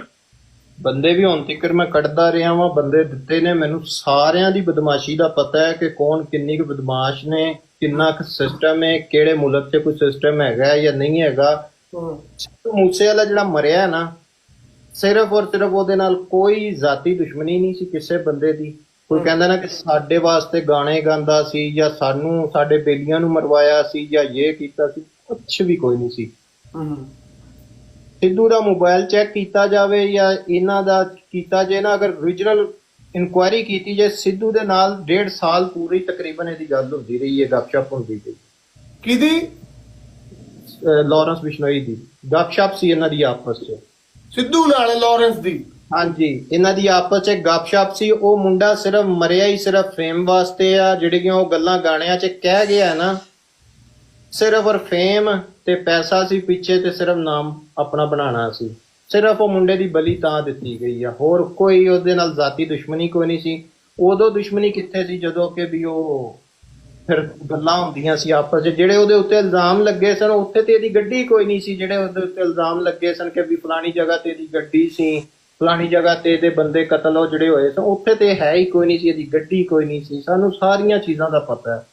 ਬੰਦੇ ਵੀ ਹੁਣ ਤੱਕ ਮੈਂ ਕੱਢਦਾ ਰਿਹਾ ਵਾਂ ਬੰਦੇ ਦਿੱਤੇ ਨੇ ਮੈਨੂੰ। ਸਾਰਿਆਂ ਦੀ ਬਦਮਾਸ਼ੀ ਦਾ ਪਤਾ ਹੈ ਕਿ ਕੌਣ ਕਿੰਨੀ ਕੁ ਬਦਮਾਸ਼ ਨੇ ਕਿੰਨਾ ਕੁ ਸਿਸਟਮ ਹੈ ਕਿਹੜੇ ਮੁਲਕ 'ਚ ਕੋਈ ਸਿਸਟਮ ਹੈਗਾ ਜਾਂ ਨਹੀਂ ਹੈਗਾ। ਮੂਸੇ ਵਾਲਾ ਜਿਹੜਾ ਮਰਿਆ ਹੈ ਨਾ ਸਿਰਫ ਔਰ ਸਿਰਫ ਉਹਦੇ ਨਾਲ ਕੋਈ ਜ਼ਾਤੀ ਦੁਸ਼ਮਣੀ ਨਹੀਂ ਸੀ ਕਿਸੇ ਬੰਦੇ ਦੀ। ਕੋਈ ਕਹਿੰਦਾ ਨਾ ਕਿ ਸਾਡੇ ਵਾਸਤੇ ਗਾਣੇ ਗਾਉਂਦਾ ਸੀ ਜਾਂ ਸਾਨੂੰ ਸਾਡੇ ਬੇਲੀਆਂ ਨੂੰ ਮਰਵਾਇਆ ਸੀ ਜਾਂ ਇਹ ਕੀਤਾ ਸੀ ਕੁਝ ਵੀ ਕੋਈ ਨਹੀਂ ਸੀ। ਸਿੱਧੂ ਦਾ ਮੋਬਾਈਲ ਚੈੱਕ ਕੀਤਾ ਜਾਵੇ ਜਾਂ ਇਹਨਾਂ ਦਾ ਕੀਤਾ ਜੇ ਨਾ ਅਗਰ ਰੀਜਨਲ ਇਨਕੁਆਇਰੀ ਕੀਤੀ ਜੇ ਸਿੱਧੂ ਦੇ ਨਾਲ ਡੇਢ ਸਾਲ ਪੂਰੀ ਤਕਰੀਬਨ ਇਹਦੀ ਗੱਲ ਹੁੰਦੀ ਰਹੀ ਹੈ ਗੱਪਸ਼ਪ ਹੁੰਦੀ ਰਹੀ। ਕਿਹਦੀ? ਲਾਰੈਂਸ ਬਿਸ਼ਨੋਈ ਦੀ। ਗੱਪਸ਼ਪ ਸੀ ਇਹਨਾਂ ਦੀ ਆਪਸ 'ਚ। ਸਿੱਧੂ ਨਾਲ ਲਾਰੈਂਸ ਦੀ। ਹਾਂਜੀ ਇਹਨਾਂ ਦੀ ਆਪਸ 'ਚ ਗੱਪਸ਼ਪ ਸੀ। ਉਹ ਮੁੰਡਾ ਸਿਰਫ ਮਰਿਆ ਹੀ ਸਿਰਫ ਫੇਮ ਵਾਸਤੇ ਆ ਜਿਹੜੀਆਂ ਉਹ ਗੱਲਾਂ ਗਾਣਿਆਂ 'ਚ ਕਹਿ ਗਿਆ ਨਾ ਸਿਰਫ ਔਰ ਫੇਮ ਤੇ ਪੈਸਾ ਸੀ ਪਿੱਛੇ ਤੇ ਸਿਰਫ ਨਾਮ। ਆਪਣਾ ਬਣਾਉਣਾ ਸੀ। ਸਿਰਫ ਉਹ ਮੁੰਡੇ ਦੀ ਬਲੀ ਤਾਂ ਦਿੱਤੀ ਗਈ ਆ। ਹੋਰ ਕੋਈ ਉਹਦੇ ਨਾਲ ਜ਼ਾਤੀ ਦੁਸ਼ਮਣੀ ਕੋਈ ਨਹੀਂ ਸੀ। ਉਦੋਂ ਦੁਸ਼ਮਣੀ ਕਿੱਥੇ ਸੀ? ਜਦੋਂ ਕਿ ਵੀ ਉਹ ਫਿਰ ਗੱਲਾਂ ਹੁੰਦੀਆਂ ਸੀ ਆਪਸ 'ਚ ਜਿਹੜੇ ਉਹਦੇ ਉੱਤੇ ਇਲਜ਼ਾਮ ਲੱਗੇ ਸਨ ਉੱਥੇ ਤੇ ਇਹਦੀ ਗੱਡੀ ਕੋਈ ਨਹੀਂ ਸੀ। ਜਿਹੜੇ ਉਹਦੇ ਉੱਤੇ ਇਲਜ਼ਾਮ ਲੱਗੇ ਸਨ ਕਿ ਵੀ ਫਲਾਣੀ ਜਗ੍ਹਾ ਤੇ ਇਹਦੀ ਗੱਡੀ ਸੀ ਫਲਾਣੀ ਜਗ੍ਹਾ ਤੇ ਇਹਦੇ ਬੰਦੇ ਕਤਲ ਹੋ ਜਿਹੜੇ ਹੋਏ ਸਨ ਉੱਥੇ ਤੇ ਹੈ ਹੀ ਕੋਈ ਨਹੀਂ ਸੀ। ਇਹਦੀ ਗੱਡੀ ਕੋਈ ਨਹੀਂ ਸੀ। ਸਾਨੂੰ ਸਾਰੀਆਂ ਚੀਜ਼ਾਂ ਦਾ ਪਤਾ ਹੈ।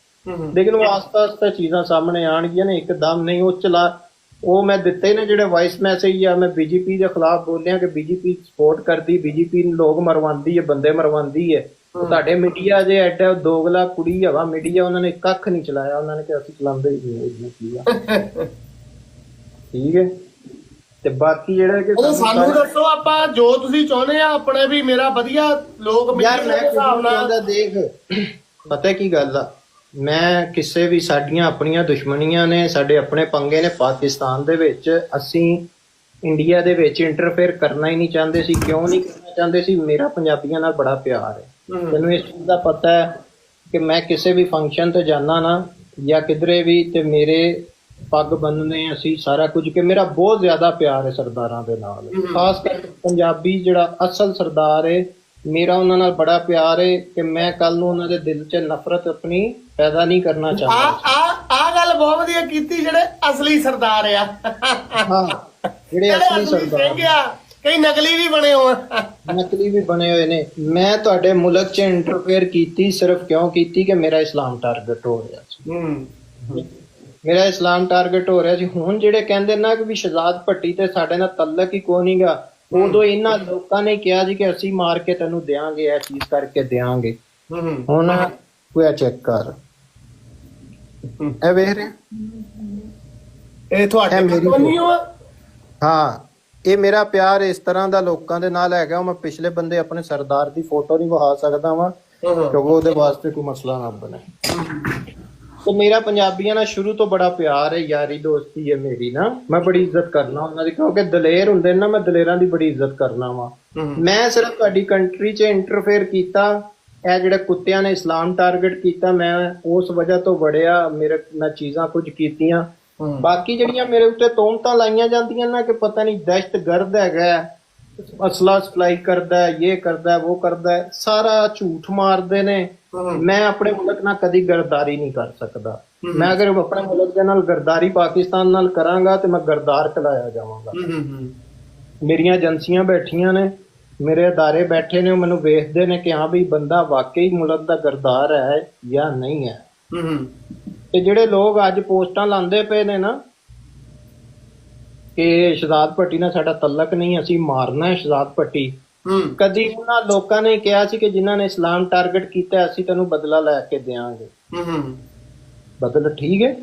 ਲੇਕਿਨ ਉਹ ਆਸਤਾ ਆਸਤਾ ਚੀਜ਼ਾਂ ਸਾਹਮਣੇ ਆਣਗੀਆਂ ਨੇ। ਇੱਕਦਮ ਨਹੀਂ ਉਹ ਚਲਾ ਉਹ ਮੈਂ ਦਿੱਤੇ ਨੇ ਜਿਹੜੇ ਵਾਇਸ ਮੈਸੇਜ ਆ ਮੈਂ ਬੀਜੇਪੀ ਦੇ ਖਿਲਾਫ ਬੋਲਿਆ ਕਿ ਬੀਜੇਪੀ ਸਪੋਰਟ ਕਰਦੀ ਬੀਜੇਪੀ ਨੂੰ ਲੋਕ ਮਰਵਾਉਂਦੀ ਹੈ ਬੰਦੇ ਮਰਵਾਉਂਦੀ ਹੈ। ਤੁਹਾਡੇ ਮੀਡੀਆ ਜੇ ਐਡਾ ਦੋਗਲਾ ਕੁੜੀ ਹਵਾ ਮੀਡੀਆ ਉਹਨਾਂ ਨੇ ਕੱਖ ਨਹੀਂ ਚਲਾਇਆ ਉਹਨਾਂ ਨੇ ਕਿ ਅਸੀਂ ਚਲਾਉਂਦੇ ਹੀ ਨਹੀਂ ਇਹ ਕੀ ਆ ਠੀਕ ਹੈ? ਤੇ ਬਾਕੀ ਜਿਹੜਾ ਕਿ ਸਾਨੂੰ ਦੱਸੋ ਆਪਾਂ ਜੋ ਤੁਸੀਂ ਚਾਹੁੰਦੇ ਆ ਆਪਣੇ ਵੀ ਮੇਰਾ ਵਧੀਆ ਲੋਕ ਯਾਰ media ਮੈਂ ਦੇ ਹਿਸਾਬ ਨਾਲ। ਦੇਖ। ਪਤਾ ਕੀ ਗੱਲ ਆ? ਮੈਂ ਕਿਸੇ ਵੀ ਸਾਡੀਆਂ ਆਪਣੀਆਂ ਦੁਸ਼ਮਣੀਆਂ ਨੇ ਸਾਡੇ ਆਪਣੇ ਪੰਗੇ ਨੇ ਪਾਕਿਸਤਾਨ ਦੇ ਵਿੱਚ ਅਸੀਂ ਇੰਡੀਆ ਦੇ ਵਿੱਚ ਇੰਟਰਫੇਅਰ ਕਰਨਾ ਹੀ ਨਹੀਂ ਚਾਹੁੰਦੇ ਸੀ। ਕਿਉਂ ਨਹੀਂ ਕਰਨਾ ਚਾਹੁੰਦੇ ਸੀ? ਮੇਰਾ ਪੰਜਾਬੀਆਂ ਨਾਲ ਬੜਾ ਪਿਆਰ ਹੈ। ਮੈਨੂੰ ਇਸ ਚੀਜ਼ ਦਾ ਪਤਾ ਹੈ ਕਿ ਮੈਂ ਕਿਸੇ ਵੀ ਫੰਕਸ਼ਨ ਤੇ ਜਾਣਾ ਨਾ ਜਾਂ ਕਿਧਰੇ ਵੀ ਤੇ ਮੇਰੇ ਪੱਗ ਬੰਨਣੇ ਅਸੀਂ ਸਾਰਾ ਕੁਝ ਕਿ ਮੇਰਾ ਬਹੁਤ ਜ਼ਿਆਦਾ ਪਿਆਰ ਹੈ ਸਰਦਾਰਾਂ ਦੇ ਨਾਲ। ਖਾਸ ਕਰਕੇ ਪੰਜਾਬੀ ਜਿਹੜਾ ਅਸਲ ਸਰਦਾਰ ਹੈ ਮੇਰਾ ਉਹਨਾਂ ਨਾਲ ਬੜਾ ਪਿਆਰ ਹੈ ਕਿ ਮੈਂ ਕੱਲ ਨੂੰ ਉਹਨਾਂ ਦੇ ਦਿਲ 'ਚ ਨਫ਼ਰਤ ਆਪਣੀ ਪੈਦਾ ਨਹੀਂ ਕਰਨਾ ਆ ਚਾਹੁੰਦਾ। ਆ ਆ ਗੱਲ ਬਹੁਤ ਵਧੀਆ ਕੀਤੀ ਜਿਹੜੇ ਅਸਲੀ ਸਰਦਾਰ ਆ। ਹਾਂ ਜਿਹੜੇ ਅਸਲੀ ਸਰਦਾਰ ਸਿੰਘ ਆ ਕਈ ਨਕਲੀ ਵੀ ਬਣੇ ਹੋਣ ਨਕਲੀ ਵੀ ਬਣੇ ਹੋਏ ਨੇ। ਮੈਂ ਤੁਹਾਡੇ ਮੁਲਕ 'ਚ ਇੰਟਰਫੇਅਰ ਕੀਤੀ ਸਿਰਫ ਕਿਉਂ ਕੀਤੀ ਕਿ ਮੇਰਾ ਇਸਲਾਮ ਟਾਰਗੇਟ ਹੋ ਰਿਹਾ ਸੀ? ਹੂੰ। ਮੇਰਾ ਇਸਲਾਮ ਟਾਰਗੇਟ ਹੋ ਰਿਹਾ ਸੀ। ਹੁਣ ਜਿਹੜੇ ਕਹਿੰਦੇ ਨਾ ਕਿ ਵੀ ਸ਼ਹਜ਼ਾਦ ਭੱਟੀ ਤੇ ਸਾਡੇ ਨਾਲ ਤਲਕ ਹੀ ਕੋਈ ਨਹੀਂਗਾ ਉਦੋਂ ਇਹਨਾਂ ਲੋਕਾਂ ਨੇ ਕਿਹਾ ਜੀ ਕਿ ਅਸੀਂ ਮਾਰ ਕੇ ਤੈਨੂੰ ਦੇਾਂਗੇ ਇਹ ਚੀਜ਼ ਕਰਕੇ ਦੇਾਂਗੇ ਹੁਣ ਕੋਈ ਚੈੱਕ ਕਰ। ਇਹ ਵੇਖ ਰਿਹਾ? ਇਹ ਤੁਹਾਡੇ ਮੇਰੀ ਹੋ ਇਹ ਮੇਰਾ ਪਿਆਰ ਇਸ ਤਰ੍ਹਾਂ ਦਾ ਲੋਕਾਂ ਦੇ ਨਾਲ ਹੈਗਾ ਮੈਂ ਪਿਛਲੇ ਬੰਦੇ ਆਪਣੇ ਸਰਦਾਰ ਦੀ ਫੋਟੋ ਨਹੀਂ ਵਹਾ ਸਕਦਾ ਵਾਂ ਕਿਉਂਕਿ ਉਹਦੇ ਵਾਸਤੇ ਕੋਈ ਮਸਲਾ ਨਾ ਬਣੇ। ਤੇ ਮੇਰਾ ਪੰਜਾਬੀਆਂ ਨਾਲ ਸ਼ੁਰੂ ਤੋਂ ਬੜਾ ਪਿਆਰ ਹੈ ਯਾਰੀ ਦੋਸਤੀ ਹੈ ਮੇਰੀ ਨਾ। ਮੈਂ ਬੜੀ ਇੱਜ਼ਤ ਕਰਨਾ ਉਹਨਾਂ ਦੀ ਕਿਉਂਕਿ ਦਲੇਰ ਹੁੰਦੇ ਨੇ ਮੈਂ ਦਲੇਰਾਂ ਦੀ ਬੜੀ ਇੱਜ਼ਤ ਕਰਨਾ ਵਾਂ। ਮੈਂ ਸਿਰਫ ਤੁਹਾਡੀ ਕੰਟਰੀ 'ਚ ਇੰਟਰਫੇਅਰ ਕੀਤਾ ਇਹ ਜਿਹੜੇ ਕੁੱਤਿਆਂ ਨੇ ਇਸਲਾਮ ਟਾਰਗੇਟ ਕੀਤਾ ਮੈਂ ਉਸ ਵਜ੍ਹਾ ਤੋਂ ਵੜਿਆ ਮੇਰੇ ਮੈਂ ਚੀਜ਼ਾਂ ਕੁਝ ਕੀਤੀਆਂ। ਬਾਕੀ ਜਿਹੜੀਆਂ ਮੇਰੇ ਉੱਤੇ ਤੋਮਤਾਂ ਲਾਈਆਂ ਜਾਂਦੀਆਂ ਨਾ ਕਿ ਪਤਾ ਨਹੀਂ ਦਹਿਸ਼ਤਗਰਦ ਹੈਗਾ ਅਸਲਾ ਸਪਲਾਈ ਕਰਦਾ ਹੈ ਇਹ ਕਰਦਾ ਹੈ, ਉਹ ਕਰਦਾ ਹੈ, ਸਾਰਾ ਝੂਠ ਮਾਰਦੇ ਨੇ। ਮੈਂ ਆਪਣੇ ਮੁਲਕ ਨਾਲ ਕਦੀ ਗਰਦਾਰੀ ਨਹੀਂ ਕਰ ਸਕਦਾ। ਮੈਂ ਅਗਰ ਆਪਣੇ ਮੁਲਕ ਦੇ ਨਾਲ ਗਰਦਾਰੀ ਪਾਕਿਸਤਾਨ ਨਾਲ ਕਰਾਂਗਾ ਤੇ ਮੈਂ ਗਰਦਾਰ ਕਲਾਇਆ ਜਾਵਾਂਗਾ। ਮੇਰੀਆਂ ਏਜੰਸੀਆਂ ਬੈਠੀਆਂ ਨੇ ਮੇਰੇ ਅਦਾਰੇ ਬੈਠੇ ਨੇ ਉਹ ਮੈਨੂੰ ਵੇਖਦੇ ਨੇ ਕਿ ਹਾਂ ਵੀ ਬੰਦਾ ਵਾਕਈ ਮੁਲਕ ਦਾ ਗਰਦਾਰ ਹੈ ਜਾਂ ਨਹੀਂ ਹੈ। ਤੇ ਜਿਹੜੇ ਲੋਕ ਅੱਜ ਪੋਸਟਾਂ ਲਾਉਂਦੇ ਪਏ ਨੇ ਨਾ ਕਿ ਸ਼ਹਜ਼ਾਦ ਭੱਟੀ ਨਾਲ ਸਾਡਾ ਤਲਕ ਨਹੀਂ ਅਸੀਂ ਮਾਰਨਾ ਹੈ ਸ਼ਹਜ਼ਾਦ ਭੱਟੀ। ਕਦੀ ਉਹਨਾਂ ਲੋਕਾਂ ਨੇ ਕਿਹਾ ਸੀ ਕਿ ਜਿਨ੍ਹਾਂ ਨੇ ਇਸਲਾਮ ਟਾਰਗੇਟ ਕੀਤਾ ਅਸੀਂ ਤੈਨੂੰ ਬਦਲਾ ਲੈ ਕੇ ਦੇਵਾਂਗੇ ਬਦਲ ਠੀਕ ਹੈ।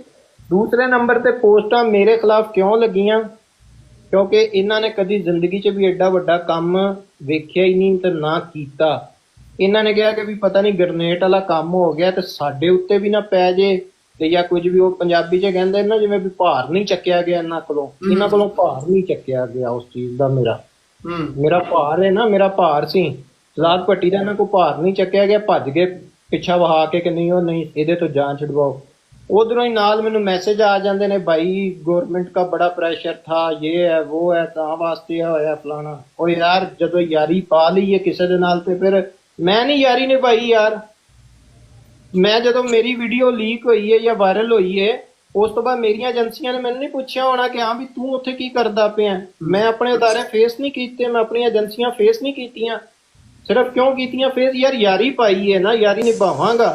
ਦੂਸਰੇ ਨੰਬਰ ਤੇ ਪੋਸਟਾਂ ਮੇਰੇ ਖਿਲਾਫ ਕਿਉਂ ਲੱਗੀਆਂ? ਕਿਉਂਕਿ ਇਹਨਾਂ ਨੇ ਕਦੀ ਜ਼ਿੰਦਗੀ 'ਚ ਵੀ ਐਡਾ ਵੱਡਾ ਕੰਮ ਵੇਖਿਆ ਹੀ ਨਹੀਂ ਤੇ ਨਾ ਕੀਤਾ। ਇਹਨਾਂ ਨੇ ਕਿਹਾ ਕਿ ਵੀ ਪਤਾ ਨਹੀਂ ਗ੍ਰਨੇਡ ਵਾਲਾ ਕੰਮ ਹੋ ਗਿਆ ਤੇ ਸਾਡੇ ਉੱਤੇ ਵੀ ਨਾ ਪੈ ਜੇ ਤੇ ਜਾਂ ਕੁਝ ਵੀ ਉਹ ਪੰਜਾਬੀ 'ਚ ਕਹਿੰਦੇ ਨਾ ਜਿਵੇਂ ਵੀ ਭਾਰ ਨਹੀਂ ਚੱਕਿਆ ਗਿਆ ਇਹਨਾਂ ਕੋਲੋਂ। ਇਹਨਾਂ ਕੋਲੋਂ ਭਾਰ ਨਹੀਂ ਚੱਕਿਆ ਗਿਆ ਉਸ ਚੀਜ਼ ਦਾ ਮੇਰਾ। ਮੇਰਾ ਭਾਰ ਹੈ ਨਾ, ਮੇਰਾ ਭਾਰ ਸੀ। ਸਲਾਦ ਪੱਟੀ ਦਾ ਇਹਨਾਂ ਕੋ ਭਾਰ ਨਹੀਂ ਚੱਕਿਆ ਗਿਆ, ਭੱਜ ਗਏ ਪਿੱਛਾ ਵਹਾ ਕੇ ਕਿ ਨਹੀਂ, ਉਹ ਨਹੀਂ, ਇਹਦੇ ਤੋਂ ਜਾਨ ਛਡਵਾਓ। ਉਧਰੋਂ ਹੀ ਨਾਲ ਮੈਨੂੰ ਮੈਸੇਜ ਆ ਜਾਂਦੇ ਨੇ, ਭਾਈ ਗਵਰਨਮੈਂਟ ਦਾ ਬੜਾ ਪ੍ਰੈਸ਼ਰ ਥਾ ਇਹ ਹੈ ਉਹ ਹੈ, ਤਾਂ ਵਾਸਤੇ ਹੋਇਆ ਫਲਾਣਾ। ਉਹ ਯਾਰ, ਜਦੋਂ ਯਾਰੀ ਪਾ ਲਈ ਕਿਸੇ ਦੇ ਨਾਲ ਤੇ ਫਿਰ ਮੈਂ ਨਹੀਂ ਯਾਰੀ ਨਿਭਾਈ ਯਾਰ। ਮੈਂ ਜਦੋਂ ਮੇਰੀ ਵੀਡੀਓ ਲੀਕ ਹੋਈ ਹੈ ਜਾਂ ਵਾਇਰਲ ਹੋਈ ਹੈ ਉਸ ਤੋਂ ਬਾਅਦ ਮੇਰੀਆਂ ਏਜੰਸੀਆਂ ਨੇ ਮੈਨੂੰ ਨਹੀਂ ਪੁੱਛਿਆ ਹੋਣਾ ਕਿ ਹਾਂ ਵੀ ਤੂੰ ਉੱਥੇ ਕੀ ਕਰਦਾ ਪਿਆ। ਮੈਂ ਆਪਣੇ ਅਦਾਰੇ ਫੇਸ ਨਹੀਂ ਕੀਤੇ ਮੈਂ ਆਪਣੀਆਂ ਏਜੰਸੀਆਂ ਫੇਸ ਨਹੀਂ ਕੀਤੀਆਂ। ਸਿਰਫ ਕਿਉਂ ਕੀਤੀਆਂ? ਫੇਸ ਯਾਰ ਯਾਰੀ ਪਾਈ ਹੈ ਨਾ ਯਾਰੀ ਨਿਭਾਵਾਂਗਾ।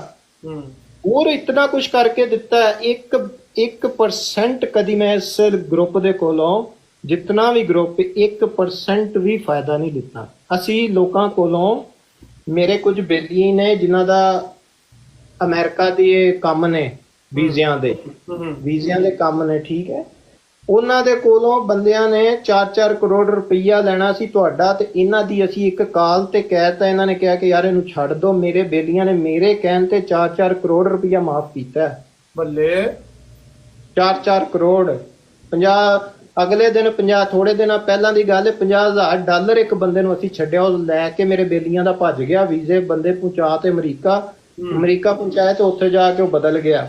ਹੋਰ ਇਤਨਾ ਕੁਝ ਕਰਕੇ ਦਿੱਤਾ ਹੈ, ਇੱਕ 1% ਕਦੀ ਮੈਂ ਇਸ ਗਰੁੱਪ ਦੇ ਕੋਲੋਂ ਜਿੰਨਾ ਵੀ ਗਰੁੱਪ 1% ਵੀ ਫਾਇਦਾ ਨਹੀਂ ਲਿੱਤਾ ਅਸੀਂ ਲੋਕਾਂ ਕੋਲੋਂ ਮੇਰੇ ਕੁਝ ਬੇਲੀ ਨੇ ਜਿਨ੍ਹਾਂ ਦਾ ਅਮਰੀਕਾ ਦੇ ਕੰਮ ਨੇ ਵੀਜ਼ਿਆਂ ਦੇ। ਵੀਜ਼ਿਆਂ ਦੇ ਕੰਮ ਨੇ ਠੀਕ ਹੈ? ਉਹਨਾਂ ਦੇ ਕੋਲੋਂ ਬੰਦਿਆਂ ਨੇ 4-4 ਕਰੋੜ ਰੁਪਈਆ ਲੈਣਾ ਸੀ ਤੁਹਾਡਾ ਤੇ ਇਹਨਾਂ ਦੀ ਅਸੀਂ ਇੱਕ ਕਾਲ ਤੇ ਕਹਿਤਾ ਇਹਨਾਂ ਨੇ ਕਿਹਾ ਕਿ ਯਾਰ ਇਹਨੂੰ ਛੱਡ ਦਿਓ ਮੇਰੇ ਬੇਲੀਆਂ ਨੇ ਮੇਰੇ ਕਹਿਣ ਤੇ 4-4 ਕਰੋੜ ਰੁਪਈਆ ਮਾਫ ਕੀਤਾ। ਬੱਲੇ। 4-4 ਕਰੋੜ। 50 ਅਗਲੇ ਦਿਨ 50 ਥੋੜੇ ਦਿਨਾਂ ਪਹਿਲਾਂ ਦੀ ਗੱਲ ਹੈ 50000 ਡਾਲਰ ਇੱਕ ਬੰਦੇ ਨੂੰ ਅਸੀਂ ਛੱਡਿਆ ਉਹ ਲੈ ਕੇ ਮੇਰੇ ਬੇਲੀਆਂ ਦਾ ਭੱਜ ਗਿਆ ਵੀਜ਼ੇ ਬੰਦੇ ਪਹੁੰਚਾ ਤੇ ਅਮਰੀਕਾ। ਅਮਰੀਕਾ ਪਹੁੰਚਾਇਆ ਤੇ ਉੱਥੇ ਜਾ ਕੇ ਉਹ ਬਦਲ ਗਿਆ।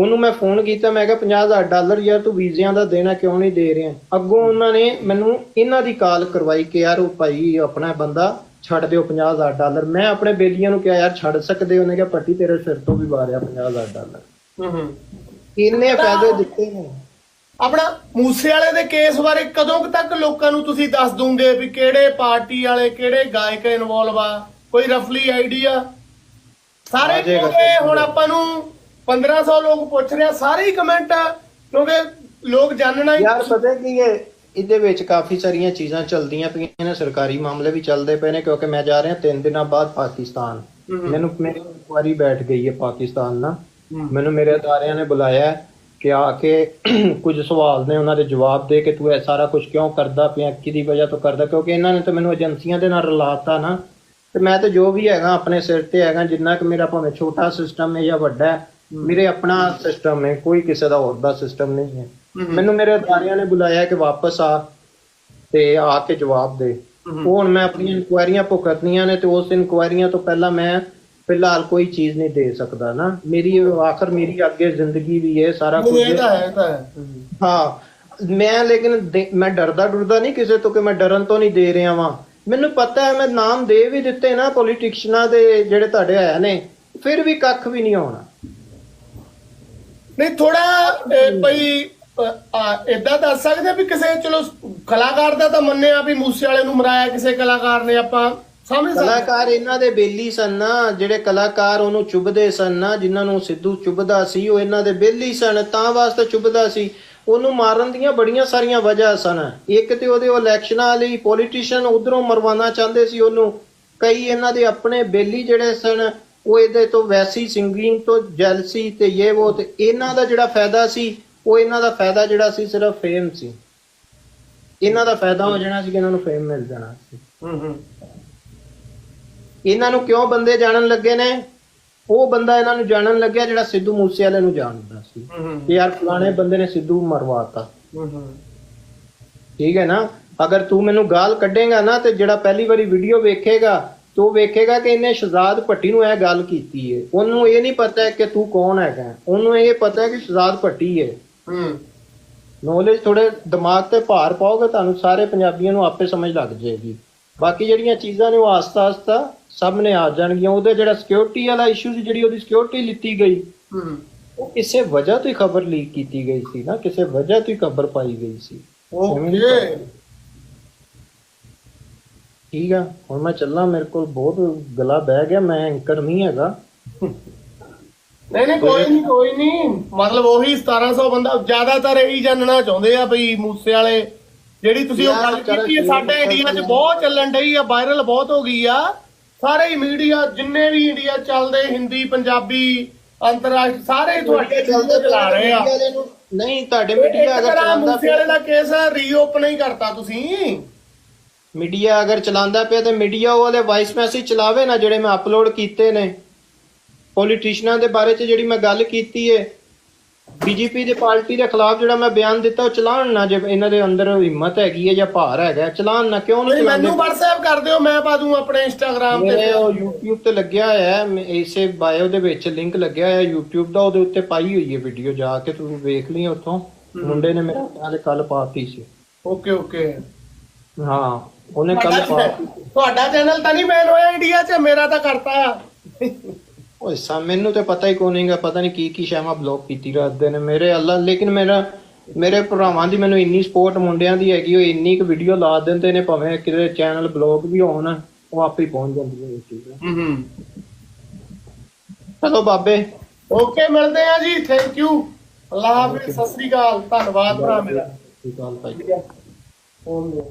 ਉਹਨੂੰ ਮੈਂ ਫੋਨ ਕੀਤਾ ਮੈਂ ਕਿਹਾ 50000 ਡਾਲਰ ਯਾਰ ਤੂੰ ਵੀਜ਼ਿਆਂ ਦਾ ਦੇਣਾ ਕਿਉਂ ਨਹੀਂ ਦੇ ਰਿਹਾ? ਅੱਗੋਂ ਉਹਨਾਂ ਨੇ ਮੈਨੂੰ ਇਹਨਾਂ ਦੀ ਕਾਲ ਕਰਵਾਈ ਕਿ ਯਾਰ ਉਹ ਭਾਈ ਆਪਣਾ ਬੰਦਾ ਛੱਡ ਦਿਓ 50000 ਡਾਲਰ। ਮੈਂ ਆਪਣੇ ਬੇਲੀਆਂ ਨੂੰ ਕਿਹਾ ਯਾਰ ਛੱਡ ਸਕਦੇ ਹੋ? ਉਹਨੇ ਕਿਹਾ ਪੱਟੀ ਤੇਰੇ ਸਿਰ ਤੋਂ ਵੀ ਵਾਰਿਆ 50000 ਡਾਲਰ। ਹੂੰ ਹੂੰ। ਇੰਨੇ ਫਾਇਦੇ ਦਿੱਤੇ ਨੇ। ਆਪਣਾ ਮੂਸੇ ਵਾਲੇ ਦੇ ਕੇਸ ਬਾਰੇ ਕਦੋਂ ਤੱਕ ਲੋਕਾਂ ਨੂੰ ਤੁਸੀਂ ਦੱਸ ਦੋਗੇ ਵੀ ਕਿਹੜੇ ਪਾਰਟੀ ਵਾਲੇ ਕਿਹੜੇ ਗਾਇਕ ਇਨਵੋਲਵ ਆ? ਕੋਈ ਰਫਲੀ ਆਈਡੀਆ ਸਾਰੇ ਹੁਣ ਆਪਾਂ ਨੂੰ 1500 ਲੋਕ ਪੁੱਛ ਰਿਹਾ ਸਾਰੇ ਹੀ ਕਮੈਂਟ ਆ ਕਿਉਂਕਿ ਲੋਕ ਜਾਣਨਾ ਹੀ ਯਾਰ ਪਤਾ ਕੀ ਹੈ ਇਹਦੇ ਵਿੱਚ ਕਾਫੀ ਸਾਰੀਆਂ ਚੀਜ਼ਾਂ ਚੱਲਦੀਆਂ ਪਈਆਂ ਨੇ ਸਰਕਾਰੀ ਮਾਮਲੇ ਵੀ ਚੱਲਦੇ ਪਏ ਨੇ ਕਿਉਂਕਿ ਮੈਂ ਜਾ ਰਿਹਾ ਤਿੰਨ ਦਿਨਾਂ ਬਾਅਦ ਪਾਕਿਸਤਾਨ। ਮੈਨੂੰ ਮੇਰੀ ਇਨਕੁਆਰੀ ਬੈਠ ਗਈ ਹੈ ਪਾਕਿਸਤਾਨ ਨਾਲ। ਮੈਨੂੰ ਮੇਰੇ ਅਦਾਰਿਆਂ ਨੇ ਬੁਲਾਇਆ ਹੈ ਕਿ ਆ ਕੇ ਕੁਝ ਸਵਾਲ ਨੇ ਉਹਨਾਂ ਦੇ ਜਵਾਬ ਦੇ ਕਿ ਤੂੰ ਇਹ ਸਾਰਾ ਕੁਝ ਕਿਉਂ ਕਰਦਾ ਪਿਆ ਕਿਹਦੀ ਵਜ੍ਹਾ ਤੋਂ ਕਰਦਾ ਕਿਉਂਕਿ ਇਹਨਾਂ ਨੇ ਤਾਂ ਮੈਨੂੰ ਏਜੰਸੀਆਂ ਦੇ ਨਾਲ ਰਲਾਤਾ ਨਾ। ਤੇ ਮੈਂ ਤੇ ਜੋ ਵੀ ਹੈਗਾ ਆਪਣੇ ਸਿਰ ਤੇ ਹੈਗਾ ਜਿੰਨਾ ਕਿ ਮੇਰਾ ਭਾਵੇਂ ਛੋਟਾ ਸਿਸਟਮ ਹੈ ਜਾਂ ਵੱਡਾ ਹੈ ਮੇਰੇ ਆਪਣਾ ਸਿਸਟਮ ਹੈ ਕੋਈ ਕਿਸੇ ਦਾ ਹੋਰ ਦਾ ਸਿਸਟਮ ਨਹੀਂ ਹੈ। ਮੈਨੂੰ ਮੇਰੇ ਅਦਾਰਿਆਂ ਨੇ ਬੁਲਾਇਆ ਕਿ ਵਾਪਸ ਆ ਤੇ ਆ ਕੇ ਜਵਾਬ ਦੇ। ਉਹ ਹੁਣ ਮੈਂ ਆਪਣੀਆਂ ਇਨਕੁਆਇਰੀਆਂ ਭੁਗਤਣੀਆਂ ਨੇ ਤੇ ਉਸ ਇਨਕੁਆਇਰੀਆਂ ਤੋਂ ਪਹਿਲਾਂ ਮੈਂ ਫਿਲਹਾਲ ਕੋਈ ਚੀਜ਼ ਨਹੀਂ ਦੇ ਸਕਦਾ ਨਾ। ਮੇਰੀ ਆਖਰ ਮੇਰੀ ਅੱਗੇ ਜ਼ਿੰਦਗੀ ਵੀ ਹੈ ਸਾਰਾ ਕੁਝ ਇਹ ਤਾਂ ਹੈ ਇਹ ਤਾਂ ਹੈ। ਹਾਂ। ਮੈਂ ਲੇਕਿਨ ਮੈਂ ਡਰਦਾ ਡਰਦਾ ਨਹੀਂ ਕਿਸੇ ਤੋਂ ਕਿ ਮੈਂ ਡਰਨ ਤੋਂ ਨਹੀਂ ਦੇ ਰਿਹਾ ਵਾਂ। ਮੈਨੂੰ ਪਤਾ ਹੈ ਮੈਂ ਨਾਮ ਦੇ ਵੀ ਦਿੱਤੇ ਨਾ ਪੋਲੀਟਿਕਸ਼ਨਾਂ ਦੇ ਜਿਹੜੇ ਤੁਹਾਡੇ ਆਇਆ ਨੇ ਫਿਰ ਵੀ ਕੱਖ ਵੀ ਨਹੀਂ ਹੋਣਾ ਨਹੀਂ ਥੋੜਾ ਬਈ ਇਦਾਂ ਦੱਸ ਸਕਦੇ ਵੀ ਕਿਸੇ, ਚਲੋ, ਕਲਾਕਾਰ ਦਾ ਤਾਂ ਮੰਨਿਆ ਵੀ ਮੂਸੇ ਵਾਲੇ ਨੂੰ ਮਰਾਇਆ ਕਿਸੇ ਕਲਾਕਾਰ ਨੇ ਆਪਾਂ ਸਮਝ ਸਕਦੇ ਕਲਾਕਾਰ ਇਹਨਾਂ ਦੇ ਬੇਲੀ ਸਨ ਨਾ, ਜਿਹੜੇ ਕਲਾਕਾਰ ਉਹਨੂੰ ਚੁੱਭਦੇ ਸਨ ਨਾ, ਜਿਨ੍ਹਾਂ ਨੂੰ ਸਿੱਧੂ ਚੁੱਭਦਾ ਸੀ, ਉਹ ਇਹਨਾਂ ਦੇ ਬੇਲੀ ਸਨ, ਤਾਂ ਵਾਸਤੇ ਚੁੱਭਦਾ ਸੀ। ਉਹਨੂੰ ਮਾਰਨ ਦੀਆਂ ਬੜੀਆਂ ਸਾਰੀਆਂ ਵਜ੍ਹਾ ਸਨ। ਇੱਕ ਤੇ ਉਹਦੇ ਇਲੈਕਸ਼ਨਾਂ ਲਈ ਪੋਲੀਟੀਸ਼ੀਅਨ ਉਧਰੋਂ ਮਰਵਾਉਣਾ ਚਾਹੁੰਦੇ ਸੀ ਉਹਨੂੰ। ਕਈ ਇਹਨਾਂ ਦੇ ਆਪਣੇ ਬੇਲੀ ਜਿਹੜੇ ਸਨ ਉਹ ਇਹਦੇ ਤੋਂ ਵੈਸੀ ਸਿੰਗਿੰਗ ਤੋਂ ਜੈਲਸੀ ਤੇ ਇਹ ਉਹ ਤੇ ਇਹਨਾਂ ਦਾ ਜਿਹੜਾ ਫਾਇਦਾ ਸੀ ਉਹ ਇਹਨਾਂ ਦਾ ਫਾਇਦਾ ਜਿਹੜਾ ਸੀ ਸਿਰਫ ਫੇਮ ਸੀ। ਇਹਨਾਂ ਦਾ ਫਾਇਦਾ ਹੋ ਜਾਣਾ ਸੀ ਕਿ ਇਹਨਾਂ ਨੂੰ ਫੇਮ ਮਿਲ ਜਾਣਾ ਸੀ। ਹੂੰ ਹੂੰ। ਇਹਨਾਂ ਨੂੰ ਕਿਉਂ ਬੰਦੇ ਜਾਣਨ ਲੱਗੇ ਨੇ? ਉਹ ਬੰਦਾ ਇਹਨਾਂ ਨੂੰ ਜਾਣਨ ਲੱਗਿਆ ਜਿਹੜਾ ਸਿੱਧੂ ਮੂਸੇਵਾਲੇ ਨੂੰ ਜਾਣਦਾ ਸੀ। ਕਿ ਯਾਰ ਫਲਾਣੇ ਬੰਦੇ ਨੇ ਸਿੱਧੂ ਮਰਵਾਤਾ। ਠੀਕ ਹੈ ਨਾ? ਅਗਰ ਤੂੰ ਮੈਨੂੰ ਗਾਲ ਕੱਢੇਗਾ ਨਾ ਤੇ ਜਿਹੜਾ ਪਹਿਲੀ ਵਾਰੀ ਵੀਡੀਓ ਵੇਖੇਗਾ ਤੂੰ ਵੇਖੇਗਾ ਕਿ ਇਹਨੇ ਸ਼ਹਜ਼ਾਦ ਭੱਟੀ ਨੂੰ ਇਹ ਗੱਲ ਕੀਤੀ ਹੈ ਉਹਨੂੰ ਇਹ ਨਹੀਂ ਪਤਾ ਕਿ ਤੂੰ ਕੌਣ ਹੈਗਾ। ਉਹਨੂੰ ਇਹ ਪਤਾ ਹੈ ਕਿ ਸ਼ਹਜ਼ਾਦ ਭੱਟੀ ਹੈ ਹੂੰ। ਨੌਲੇਜ ਥੋੜੇ ਦਿਮਾਗ ਤੇ ਭਾਰ ਪਾਓਗੇ ਤੁਹਾਨੂੰ ਸਾਰੇ ਪੰਜਾਬੀਆਂ ਨੂੰ ਆਪੇ ਸਮਝ ਲੱਗ ਜਾਏਗੀ। ਬਾਕੀ ਜਿਹੜੀਆਂ ਚੀਜ਼ਾਂ ਨੇ ਉਹ ਆਸਤਾ ਆਸਤਾ ਸਾਹਮਣੇ ਆ ਜਾਣਗੀਆਂ। ਉਹਦੇ ਜਿਹੜਾ ਸਿਕਿਉਰਿਟੀ ਵਾਲਾ ਇਸ਼ੂ ਸੀ ਜਿਹੜੀ ਉਹਦੀ ਸਿਕਿਉਰਿਟੀ ਲਿੱਤੀ ਗਈ ਹੂੰ। ਉਹ ਕਿਸੇ ਵਜ੍ਹਾ ਤੋਂ ਹੀ ਖਬਰ ਲੀਕ ਕੀਤੀ ਗਈ ਸੀ ਨਾ ਕਿਸੇ ਵਜ੍ਹਾ ਤੋਂ ਹੀ ਖਬਰ ਪਾਈ ਗਈ ਸੀ। ਓਕੇ ਠੀਕ ਆ ਹੁਣ ਮੈਂ ਚੱਲਾਂ ਮੇਰੇ ਕੋਲ ਬਹੁਤ ਗਲਾ ਬਹਿ ਗਿਆ ਮੈਂ ਐਂਕਰ ਨਹੀਂ ਹੈਗਾ। ਨਹੀਂ ਨਹੀਂ ਕੋਈ ਨਹੀਂ ਕੋਈ ਨਹੀਂ। ਮਤਲਬ ਉਹੀ 1700 ਬੰਦਾ ਜ਼ਿਆਦਾਤਰ ਇਹੀ ਜਾਣਨਾ ਚਾਹੁੰਦੇ ਆ ਬਈ ਮੂਸੇ ਵਾਲੇ ਜਿਹੜੀ ਤੁਸੀਂ ਉਹ ਗੱਲ ਕੀਤੀ ਹੈ ਸਾਡੇ ਇੰਡੀਆ 'ਚ ਬਹੁਤ ਚੱਲਣ ਡਈ ਆ ਵਾਇਰਲ ਬਹੁਤ ਹੋ ਗਈ ਆ। ਸਾਰੇ ਹੀ ਮੀਡੀਆ ਜਿੰਨੇ ਵੀ ਇੰਡੀਆ ਚੱਲਦੇ ਹਿੰਦੀ ਪੰਜਾਬੀ ਅੰਤਰਰਾਸ਼ਟਰੀ ਸਾਰੇ ਤੁਹਾਡੇ ਚੱਲਦੇ ਚਲਾ ਰਹੇ ਆ। ਨਹੀਂ ਤੁਹਾਡੇ ਮੀਡੀਆ ਅਗਰ ਚਲਾਉਂਦਾ ਮੂਸੇ ਵਾਲੇ ਦਾ ਕੇਸ ਰੀਓਪਨ ਹੀ ਕਰਤਾ ਤੁਸੀਂ। ਮੀਡੀਆ ਅਗਰ ਚਲਾਉਂਦਾ ਪਿਆ ਤੇ ਮੀਡੀਆ ਉਹ ਵਾਲੇ ਵਾਇਸ ਮੈਸੇਜ ਚਲਾਵੇ ਨਾ ਜਿਹੜੇ ਮੈਂ ਅਪਲੋਡ ਕੀਤੇ ਨੇ। ਪੋਲੀਟੀਸ਼ੀਅਨਾਂ ਦੇ ਬਾਰੇ ਚ ਜਿਹੜੀ ਮੈਂ ਗੱਲ ਕੀਤੀ ਹੈ ਬੀਜੇਪੀ ਦੇ ਪਾਰਟੀ ਦੇ ਖਿਲਾਫ ਜਿਹੜਾ ਮੈਂ ਬਿਆਨ ਦਿੱਤਾ ਉਹ ਚਲਾਣ ਨਾ ਜੇ ਇਹਨਾਂ ਦੇ ਅੰਦਰ ਹਿੰਮਤ ਹੈਗੀ ਹੈ ਜਾਂ ਭਾਰ ਹੈਗਾ ਚਲਾਣ ਨਾ ਕਿਉਂ ਨਹੀਂ ਮੈਨੂੰ WhatsApp ਕਰ ਦਿਓ ਮੈਂ ਪਾ ਦੂੰ ਆਪਣੇ Instagram ਮੇਰੇ ਤੇ ਉਹ YouTube ਤੇ ਲੱਗਿਆ ਹੋਇਆ ਹੈ ਇਸੇ ਬਾਇਓ ਦੇ ਵਿੱਚ ਲਿੰਕ ਲੱਗਿਆ ਹੋਇਆ YouTube ਦਾ ਉਹਦੇ ਉੱਤੇ ਪਾਈ ਹੋਈ ਹੈ ਵੀਡੀਓ ਜਾ ਕੇ ਤੁਸੀਂ ਵੇਖ ਲਈ ਉੱਥੋਂ। ਮੁੰਡੇ ਨੇ ਮੇਰੇ ਨਾਲ ਕੱਲ ਪਾਤੀ ਸੀ। Okay okay. ਹਾਂ। ਉਹਨੇ ਕੱਲ ਤੁਹਾਡਾ ਚੈਨਲ ਤਾਂ ਨਹੀਂ ਬੈਨ ਹੋਇਆ ਇੰਡੀਆ 'ਚ ਮੇਰਾ ਤਾਂ ਕਰਤਾ। ਓਏ ਸਾ ਮੈਨੂੰ ਤੇ ਪਤਾ ਹੀ ਕੋਈ ਨਹੀਂਗਾ ਪਤਾ ਨਹੀਂ ਕੀ ਕੀ ਸ਼ੈਮਾ ਬਲੌਕ ਕੀਤੀ ਰੱਖਦੇ ਨੇ ਮੇਰੇ ਅੱਲਾ ਲੇਕਿਨ ਮੇਰਾ ਮੇਰੇ ਭਰਾਵਾਂ ਦੀ ਮੈਨੂੰ ਇੰਨੀ ਸਪੋਰਟ ਮੁੰਡਿਆਂ ਦੀ ਹੈਗੀ ਉਹ ਇੰਨੀ ਕੁ ਵੀਡੀਓ ਲਾ ਦਿੰਦੇ ਨੇ ਭਾਵੇਂ ਕਿਤੇ ਚੈਨਲ ਬਲੌਕ ਵੀ ਹੋਣ ਉਹ ਆਪੇ ਹੀ ਪਹੁੰਚ ਜਾਂਦੀ ਹੈ ਇਹ ਚੀਜ਼ ਹੂੰ ਹੂੰ। ਚਲੋ ਬਾਬੇ। ਓਕੇ ਮਿਲਦੇ ਆ ਜੀ ਥੈਂਕ ਯੂ ਅੱਲਾਹ ਹਾਫਿਜ਼ ਸਤਿ ਸ੍ਰੀ ਅਕਾਲ ਧੰਨਵਾਦ ਭਰਾ ਮੇਰਾ। ਸਤਿ ਸ਼੍ਰੀ ਅਕਾਲ ਭਾਈ। ਓਕੇ